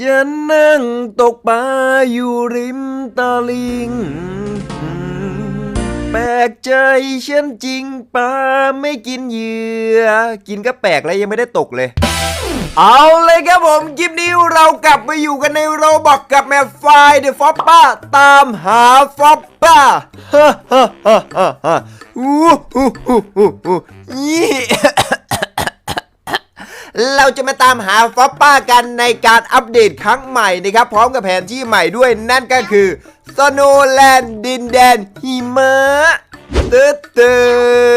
ฉันนั่งตกปลาอยู่ริมตาลิง แปลกใจฉันจริงปลาไม่กินเหยื่อ กินก็แปลกแล้วยังไม่ได้ตกเลย เอาเลยครับผม คลิปนี้เรากลับมาอยู่กันในโรบอกกับแมฟไฟเดอะฟอปป้า ตามหาฟอปป้าฮ่าฮ่าฮ่าฮ่าฮ่าอู้หูหูหูหูยี่ เราจะมาตามหาฟอปป้ากันในการอัปเดตครั้งใหม่นะครับ พร้อมกับแผนที่ใหม่ด้วยนั่นก็คือสโนแลนด์ดินแดนหิมะตึ๊ดตึ๊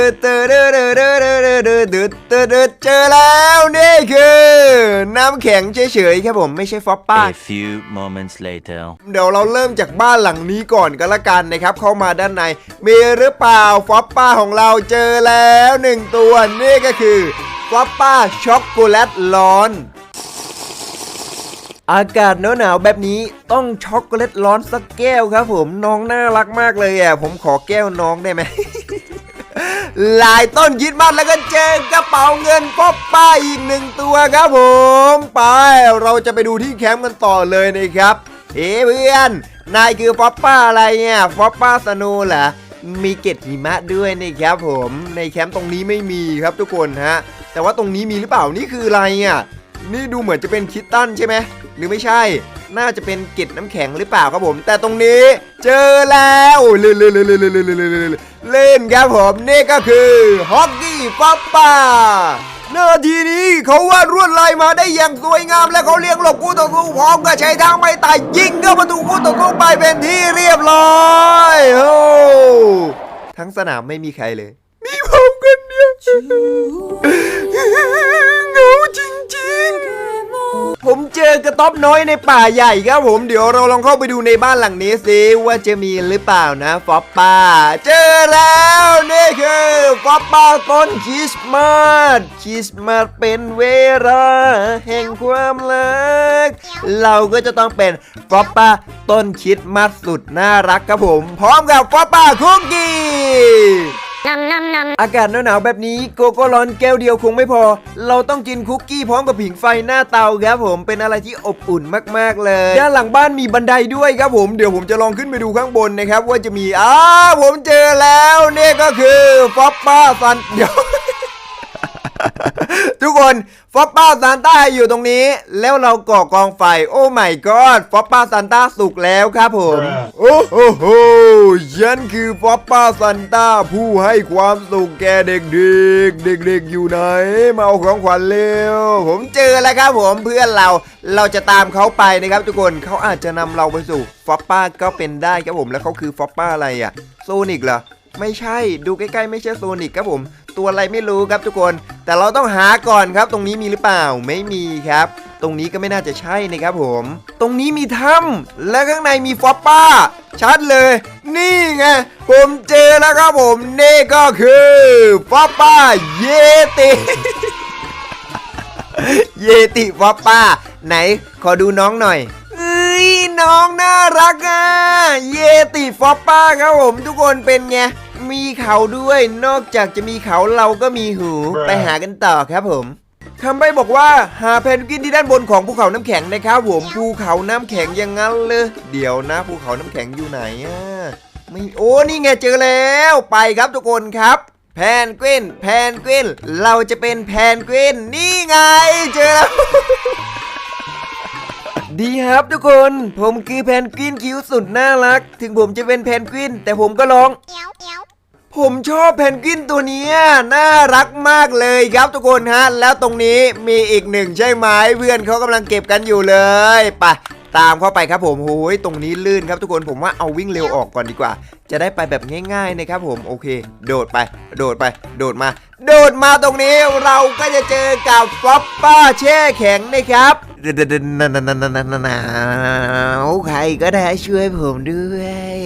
ดตึ๊ดตึ๊ดตึ๊ดตึ๊ดตึ๊ดตึ๊ดตึ๊ดตึ๊ดเจอแล้วนี่คือ น้ำแข็งเฉยๆครับผมไม่ใช่ฟอปป้า A few moments later. เดี๋ยวเราเริ่มจากบ้านหลังนี้ก่อนกันละกันนะครับ เข้ามาด้านใน มีหรือเปล่าฟอปป้าของเราเจอแล้วหนึ่งตัวนี่ก็คือ ฟอปป้าช็อกโกแลตร้อน อากาศหนาวๆแบบนี้ต้องช็อกโกแลตร้อนสักแก้วครับ ผมน้องน่ารักมากเลยอะผมขอแก้วน้องได้ไหมหลายต้นคิดมากแล้วก็เจอกระเป๋าเงินป๊อปป้าอีกหนึ่งตัวครับผม ไปเราจะไปดูที่แคมป์กันต่อเลยนะครับเฮ้เพื่อนนายคือฟอปป้าอะไรเนี่ยฟอปป้าสนว์เหรอมีเกล็ดหิมะด้วยนะครับผมในแคมป์ตรงนี้ไม่มีครับทุกคนฮะ แต่ว่าตรงนี้มีหรือเปล่านี่คืออะไรอะนี่ดูเหมือนจะเป็นคิตตันใช่ไหมหรือไม่ใช่ น่าจะเป็นเกล็ดน้ำแข็งหรือเปล่าครับผม แต่ตรงนี้เจอแล้วเล่นเล่นเล่นเล่นเล่นเล่นเล่นเล่นครับผมนี่ก็คือฮอกกี้ป๊อปป้านาทีนี้เขาวาดรวดลายมาได้อย่างสวยงาม และเขาเลี้ยงหลบคู่ต่อสู้พร้อมกับใช้ทางไม้ตายยิงเข้าประตูคู่ต่อสู้ไปเป็นที่เรียบร้อยโอ้ทั้งสนามไม่มีใครเลย มีผมคนเดียว เหงาจริงๆ ผมเจอกระต๊อบน้อยในป่าใหญ่ครับผมเดี๋ยวเราลองเข้าไปดูในบ้านหลังนี้สิว่าจะมีหรือเปล่านะฟอปป้า เจอแล้วนี่คือฟอปป้าต้นคริสต์มาสคริสต์มาสเป็นเวลาแห่งความรักเราก็จะต้องเป็นฟอปป้าต้นคริสต์มาสสุดน่ารักครับผม พร้อมกับฟอปป้าคุกกี้ อากาศหนาวๆแบบนี้โกโก้ร้อนแก้วเดียวคงไม่พอ เราต้องกินคุกกี้พร้อมกับผิงไฟหน้าเตาครับผมเป็นอะไรที่อบอุ่นมากๆเลย ด้านหลังบ้านมีบันไดด้วยครับผมเดี๋ยวผมจะลองขึ้นไปดูข้างบนนะครับ ว่าจะมีอ้าผมเจอแล้วนี่ก็คือฟอปป้าซันเดี๋ยว ทุกคนฟอปป้าซานต้าอยู่ตรงนี้ แล้วเราก่อกองไฟ โอ้ไม่กอดฟอปป้าซานต้าสุกแล้วครับผม โอ้โหโหฉันคือฟอปป้าซานต้าผู้ให้ความสุขแก่เด็กๆเด็กๆอยู่ไหน มาเอาของขวัญเร็ว ผมเจอแล้วครับผมเพื่อนเราเราจะตามเขาไปนะครับ ทุกคนเขาอาจจะนำเราไปสู่ฟอปป้าก็เป็นได้ครับผมแล้วเขาคือฟอปป้าอะไรอะโซนิกเหรอไม่ใช่ดูใกล้ๆ ไม่ใช่โซนิกครับผม ตัวอะไรไม่รู้ครับทุกคน แต่เราต้องหาก่อนครับ ตรงนี้มีหรือเปล่าไม่มีครับ ตรงนี้ก็ไม่น่าจะใช่นะครับผม ตรงนี้มีถ้ำและข้างในมีฟอปป้า ชัดเลย นี่ไงผมเจอแล้วครับผมนี่ก็คือฟอปป้าเยติเยติฟอปป้า ไหนขอดูน้องหน่อยเอ้ยน้องน่ารักอะเยติฟอปป้าครับผมทุกคนเป็นไง มีเขาด้วย นอกจากจะมีเขาเราก็มีหู ไปหากันต่อครับผมคำใบบอกว่าหาเพนกวินที่ด้านบนของภูเขาน้ำแข็งนะครับผมภูเขาน้ำแข็งอยังงั้นเลยเดี๋ยวนะภูเขาน้ำแข็งอยู่ไหนอะไม่โอ้นี่ไงเจอแล้วไปครับทุกคนครับ แพนกวิน แพนกวิน เราจะเป็นแพนกวินนี่ไงเจอแล้ว ดีครับทุกคน ผมคือแพนกวินคิ้วสุดน่ารัก ถึงผมจะเป็นแพนกวิน แต่ผมก็ร้อง ผมชอบแพนกวินตัวนี้น่ารักมากเลยครับทุกคนฮะ แล้วตรงนี้มีอีกหนึ่งใช่ไหมเพื่อนเขากำลังเก็บกันอยู่เลยไป ตามเข้าไปครับผมโอ้ยตรงนี้ลื่นครับทุกคนผมว่าเอาวิ่งเร็วออกก่อนดีกว่า จะได้ไปแบบง่ายๆนะครับผมโอเค โดดไป โดดไป โดดมา โดดมาตรงนี้เราก็จะเจอกับฟอปป้าแช่แข็งนะครับเดนๆๆๆๆใครก็ได้ช่วยผมด้วย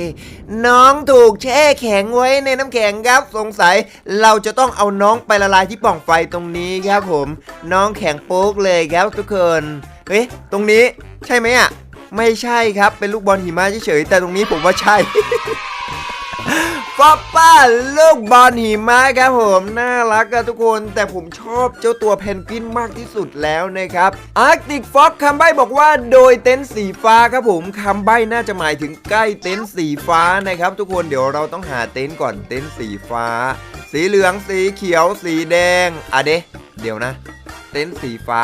น้องถูกแช่แข็งไว้ในน้ำแข็งครับ สงสัยเราจะต้องเอาน้องไปละลายที่ปล่องไฟตรงนี้ครับผม น้องแข็งโป๊กเลยครับทุกคน เฮ้ยตรงนี้ใช่ไหมอะ ไม่ใช่ครับ เป็นลูกบอลหิมะเฉยๆแต่ตรงนี้ผมว่าใช่ฟอปป้าลูกบอลหิมะครับผมน่ารักอะทุกคน แต่ผมชอบเจ้าตัวเพนกวินมากที่สุดแล้วนะครับอาร์กติกฟ็อกคำใบ้บอกว่าโดยเต็นท์สีฟ้าครับผมคำใบ้น่าจะหมายถึงใกล้เต็นท์สีฟ้านะครับ ทุกคนเดี๋ยวเราต้องหาเต็นท์ก่อนเต็นท์สีฟ้า สีเหลืองสีเขียวสีแดงอะเดะเดี๋ยวนะ เต็นท์สีฟ้า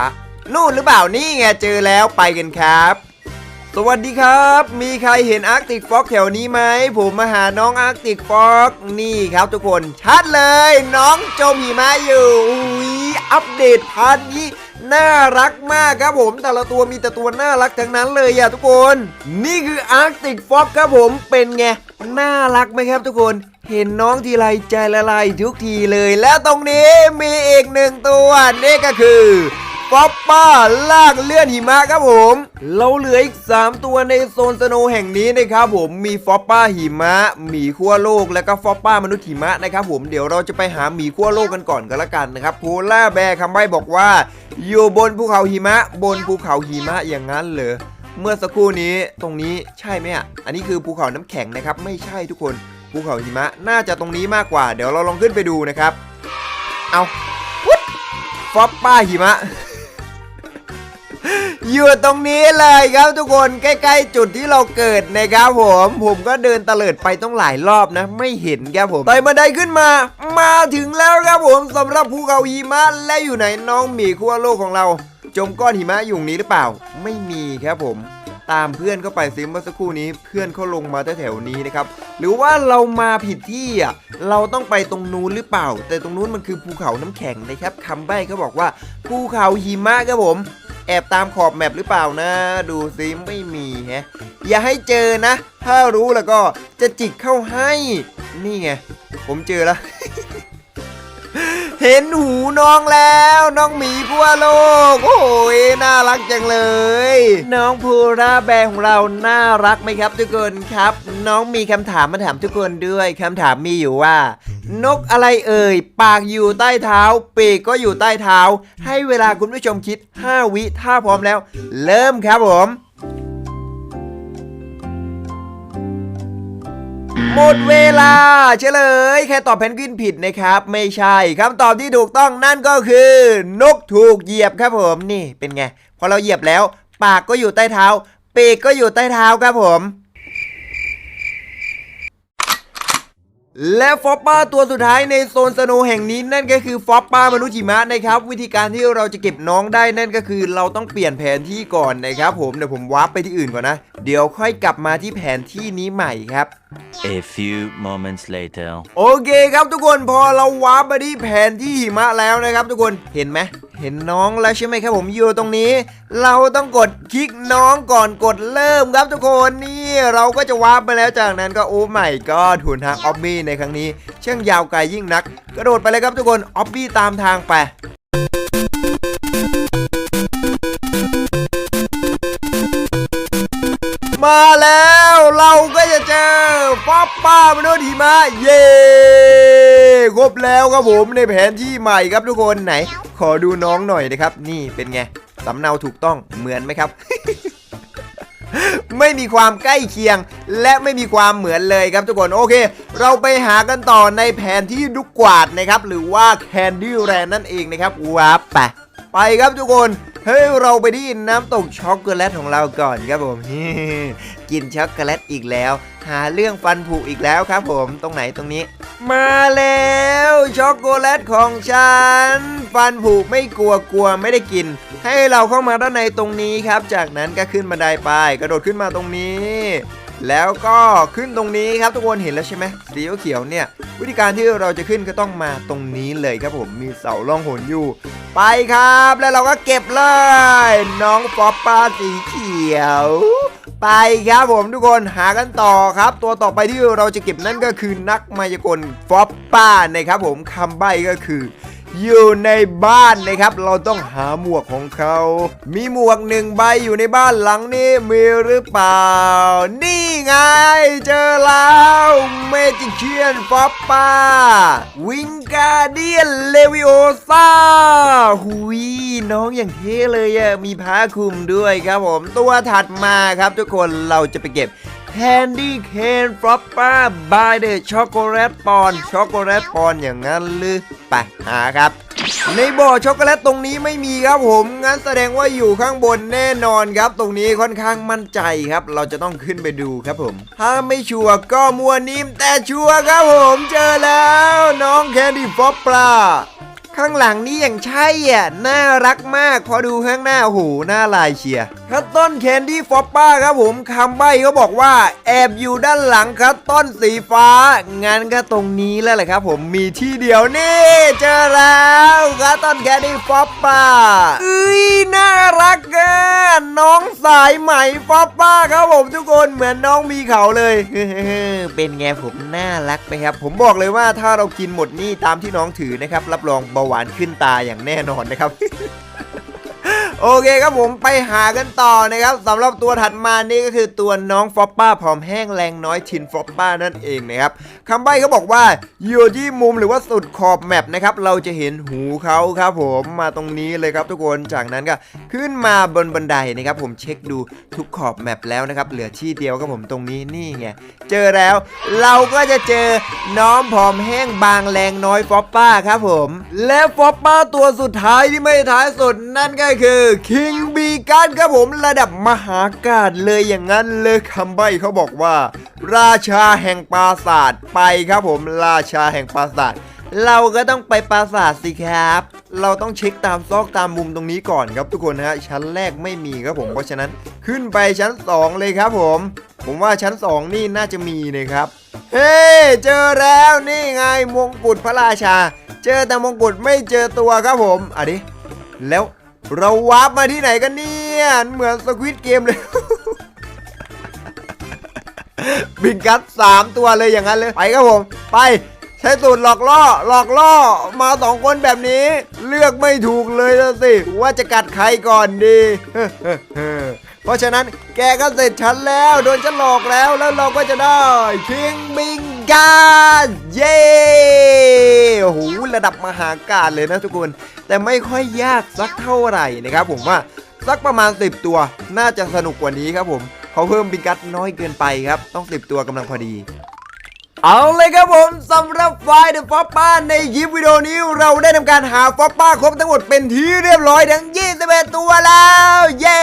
นู่นหรือเปล่านี่ไงเจอแล้วไปกันครับ สวัสดีครับ มีใครเห็นอาร์กติกฟ็อกแถวนี้ไหม ผมมาหาน้องอาร์กติกฟ็อกนี่ครับทุกคน ชัดเลย น้องจมหิมะอยู่อุ้ยอัปเดตพันนี้น่ารักมากครับผมแต่ละตัวมีแต่ตัวน่ารักทั้งนั้นเลยอะทุกคน นี่คืออาร์กติกฟ็อกครับผมเป็นไง น่ารักไหมครับทุกคนเห็นน้องทีไรใจละลายทุกทีเลย แล้วตรงนี้มีอีกหนึ่งตัวนี่ก็คือ ป๊อปป้าลากเลื่อนหิมะครับผม เราเหลืออีก 3 ตัวในโซนสโนแห่งนี้นะครับผมมีฟอปป้าหิมะหมีขั้วโลกและก็ฟอปป้ามนุษย์หิมะนะครับผมเดี๋ยวเราจะไปหาหมีขั้วโลกกันก่อนกันละกันนะครับโพล่าแบร์คำใบ้บอกว่า อยู่บนภูเขาหิมะ บนภูเขาหิมะอย่างนั้นเหรอเมื่อสักครู่นี้ตรงนี้ใช่ไหมอะอันนี้คือภูเขาน้ำแข็งนะครับ ไม่ใช่ทุกคนภูเขาหิมะน่าจะตรงนี้มากกว่า เดี๋ยวเราลองขึ้นไปดูนะครับ เอาฟอปป้าหิมะ อยู่ตรงนี้เลยครับทุกคนใกล้ๆจุดที่เราเกิดนะครับผม ผมก็เดินตะเลิดไปต้องหลายรอบนะ ไม่เห็นครับผมไต่บันไดขึ้นมา มาถึงแล้วครับผมสำหรับภูเขาหิมะและอยู่ไหนน้องหมีขั้วโลกของเรา จมก้อนหิมะอยู่นี้หรือเปล่า ไม่มีครับผมตามเพื่อนเข้าไปซิเมื่อสักครู่นี้เพื่อนเขาลงมาแถวๆนี้นะครับ หรือว่าเรามาผิดที่อะเราต้องไปตรงนู้นหรือเปล่า แต่ตรงนู้นมันคือภูเขาน้ำแข็งนะครับคำใบ้เขาบอกว่าภูเขาหิมะครับผม แอบตามขอบแมปหรือเปล่านะ ดูซิไม่มีฮะอย่าให้เจอนะ ถ้ารู้แล้วก็จะจิกเข้าให้ นี่ไง ผมเจอแล้ว เห็นหูน้องแล้วน้องหมีพัวโลก โอ้ยน่ารักจังเลย น้องพูราแบร์ของเราน่ารักไหมครับ ทุกคนครับ น้องมีคำถามมาถามทุกคนด้วยคำถามมีอยู่ว่า นกอะไรเอ่ย ปากอยู่ใต้เท้าปีกก็อยู่ใต้เท้า ให้เวลาคุณผู้ชมคิด 5 วิถ้าพร้อมแล้ว เริ่มครับผม หมดเวลาเฉลย แค่ตอบเพนกวินผิดนะครับ ไม่ใช่คำตอบที่ถูกต้องนั่นก็คือ นกถูกเหยียบครับผมนี่เป็นไงพอเราเหยียบแล้ว ปากก็อยู่ใต้เท้าปีกก็อยู่ใต้เท้าครับผม และฟอปป้าตัวสุดท้ายในโซนสโนว์แห่งนี้นั่นก็คือฟอปป้ามนุษย์หิมะนะครับ วิธีการที่เราจะเก็บน้องได้นั่นก็คือเราต้องเปลี่ยนแผนที่ก่อนนะครับผมเดี๋ยวผมวาร์ปไปที่อื่นก่อนนะ เดี๋ยวค่อยกลับมาที่แผนที่นี้ใหม่ครับ A few moments later. โอเคครับทุกคนพอเราวาร์ปมาที่แผนที่หิมะแล้วนะครับ ทุกคนเห็นไหม เห็นน้องแล้วใช่ไหมครับผมอยู่ตรงนี้ เราต้องกดคลิกน้องก่อนกดเริ่มครับทุกคนนี่เราก็จะวาร์ปไปแล้วจากนั้นก็โอ้ใหม่ก็ถุนทางออบบี้ในครั้งนี้ช่างยาวไกลยิ่งนัก กระโดดไปเลยครับทุกคนออบบี้ตามทางไปมาแล้วเราก็จะเจอป๊อปป้ามนุษย์หิมะเย้ครบแล้วครับผมในแผนที่ใหม่ครับทุกคนไหน ขอดูน้องหน่อยนะครับ นี่เป็นไงสำเนาถูกต้องเหมือนไหมครับ ไม่มีความใกล้เคียง และไม่มีความเหมือนเลยครับทุกคนโอเค เราไปหากันต่อในแผนที่ดุกกวาดนะครับ หรือว่าแคนดี้แรนนั่นเองนะครับว้าไปไปครับทุกคน ฮ้ยเราไปที่น้ำตกช็อกโกแลตของเราก่อนครับผมกินช็อกโกแลตอีกแล้ว หาเรื่องฟันผุอีกแล้วครับผมตรงไหนตรงนี้ มาแล้วช็อกโกแลตของฉัน ฟันผุไม่กลัวกลัวไม่ได้กิน ให้เราเข้ามาด้านในตรงนี้ครับ จากนั้นก็ขึ้นบันไดไปกระโดดขึ้นมาตรงนี้ แล้วก็ขึ้นตรงนี้ครับทุกคนเห็นแล้วใช่ไหมสีเขียวเนี่ย วิธีการที่เราจะขึ้นก็ต้องมาตรงนี้เลยครับผมมีเสาล่องหนอยู่ ไปครับ แล้วเราก็เก็บเลย น้องป๊อปปาสีเขียว ไปครับผมทุกคนหากันต่อครับ ตัวต่อไปที่เราจะเก็บนั่นก็คือนักมายากลฟอปป้านะครับผมคำใบ้ก็คือ อยู่ในบ้านนะครับ เราต้องหาหมวกของเขา มีหมวกหนึ่งใบอยู่ในบ้านหลังนี้มีหรือเปล่า นี่ไงเจอแล้วเมจิเชียนฟอปป้า วิงการเดียนเลวิโอซาหุยน้องอย่างเท่เลยอะมีผ้าคลุมด้วยครับผม ตัวถัดมาครับทุกคนเราจะไปเก็บ Candy Cane Flopper by the Chocolate Pond ช็อกโกแลตปอนอย่างนั้นหรือไปหาครับในบ่อช็อกโกแลตตรงนี้ไม่มีครับผม งั้นแสดงว่าอยู่ข้างบนแน่นอนครับ ตรงนี้ค่อนข้างมั่นใจครับ เราจะต้องขึ้นไปดูครับผม ถ้าไม่ชัวร์ก็มัวนิ่มแต่ชัวร์ครับผม เจอแล้ว น้องแคนดี้ฟอปปลา ข้างหลังนี่อย่างใช่อะ น่ารักมาก พอดูข้างหน้าโอ้โหหน้าลายเชียร์คัตต้นแคนดี้ฟอปป้าครับผมคำใบ้เขาบอกว่า แอบอยู่ด้านหลังคัตต้นสีฟ้างั้นก็ตรงนี้แล้วแหละครับ ผมมีที่เดียวนี่เจอแล้วคัตต้นแคนดี้ฟอปป้าเอ้ยน่ารักอะน้องสายไหมฟอปป้าครับผมทุกคนเหมือนน้องมีเขาเลยเป็นไงผมน่ารักไหมครับ ผมบอกเลยว่าถ้าเรากินหมดนี่ตามที่น้องถือนะครับรับรองเบาหวานขึ้นตาอย่างแน่นอนนะครับ โอเคครับผมไปหากันต่อนะครับสำหรับตัวถัดมานี่ก็คือตัวน้องฟอปป้าผอมแห้งแรงน้อยทินฟอปป้านั่นเองนะครับคำใบ้เขาบอกว่าอยู่ที่มุมหรือว่าสุดขอบแมปนะครับเราจะเห็นหูเขาครับผมมาตรงนี้เลยครับทุกคนจากนั้นก็ขึ้นมาบนบันไดนะครับผมเช็คดูทุกขอบแมปแล้วนะครับเหลือที่เดียวครับผมตรงนี้นี่ไงเจอแล้ว เราก็จะเจอน้องผอมแห้งบางแรงน้อยฟอปป้าครับผม และฟอปป้าตัวสุดท้ายที่ไม่ท้ายสุดนั่นก็คือคิงบีกันครับผมระดับมหากาศเลยอย่างนั้นเลยคำใบ้เขาบอกว่า ราชาแห่งปราสาทไปครับผมราชาแห่งปราสาทเราก็ต้องไปปราสาทสิครับ เราต้องเช็คตามซอกตามมุมตรงนี้ก่อนครับทุกคนฮะ ชั้นแรกไม่มีครับผม เพราะฉะนั้นขึ้นไปชั้น 2 เลยครับผม ผมว่าชั้น 2 นี่น่าจะมีนะครับ เฮ้เจอแล้วนี่ไงมงกุฎพระราชา เจอแต่มงกุฎไม่เจอตัวครับผมอะดิ แล้ว เราวาร์ปมาที่ไหนกันเนี่ย เหมือนสควิตเกมเลย บินกัดสามตัวเลยอย่างนั้นเลย ไปครับผม ไป ใช้สูตรหลอกล่อ หลอกล่อ มาสองคนแบบนี้ เลือกไม่ถูกเลยสิ ว่าจะกัดใครก่อนดี เพราะฉะนั้นแกก็เสร็จฉันแล้วโดนฉันหลอกแล้วแล้วเราก็จะได้คิงบิงกาเย่โอ้โหระดับมหาการเลยนะทุกคน แต่ไม่ค่อยยากสักเท่าไหร่นะครับผมว่าสักประมาณ 10 ตัว น่าจะสนุกกว่านี้ครับผมเขาเพิ่มบิงกัดน้อยเกินไปครับ ต้อง 10 ตัวกำลังพอดี เอาเลยครับผมสำหรับไฟล์เดอะฟอปป้าในยิปวิดีโอนี้เราได้ทำการหาฟอปป้าครบทั้งหมดเป็นที่เรียบร้อยทั้ง 21 ตัวแล้ว เย้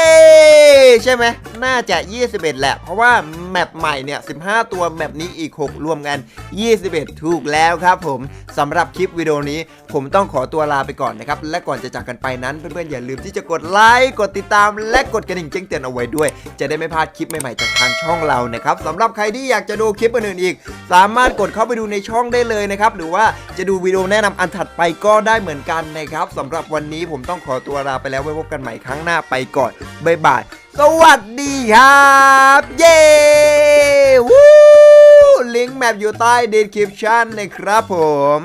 ใช่ไหม น่าจะ 21 แหละ เพราะว่าแมปใหม่เนี่ย 15 ตัวแมปนี้อีก 6 รวมกัน 21 ถูกแล้วครับผมสำหรับคลิปวิดีโอนี้ ผมต้องขอตัวลาไปก่อนนะครับ และก่อนจะจากกันไปนั้น เพื่อนๆ อย่าลืมที่จะกดไลค์กดติดตาม และกดกระดิ่งแจ้งเตือนเอาไว้ด้วย จะได้ไม่พลาดคลิปใหม่ๆจากทางช่องเรานะครับสำหรับใครที่อยากจะดูคลิปอื่นๆอีก สามารถกดเข้าไปดูในช่องได้เลยนะครับหรือว่าจะดูวิดีโอแนะนำอันถัดไปก็ได้เหมือนกันนะครับสำหรับวันนี้ผมต้องขอตัวลาไปแล้วไว้พบกันใหม่ครั้งหน้าไปก่อนบ๊ายบาย สวัสดีครับ เย้วู้ลิงก์แมปอยู่ใต้ description นะครับผม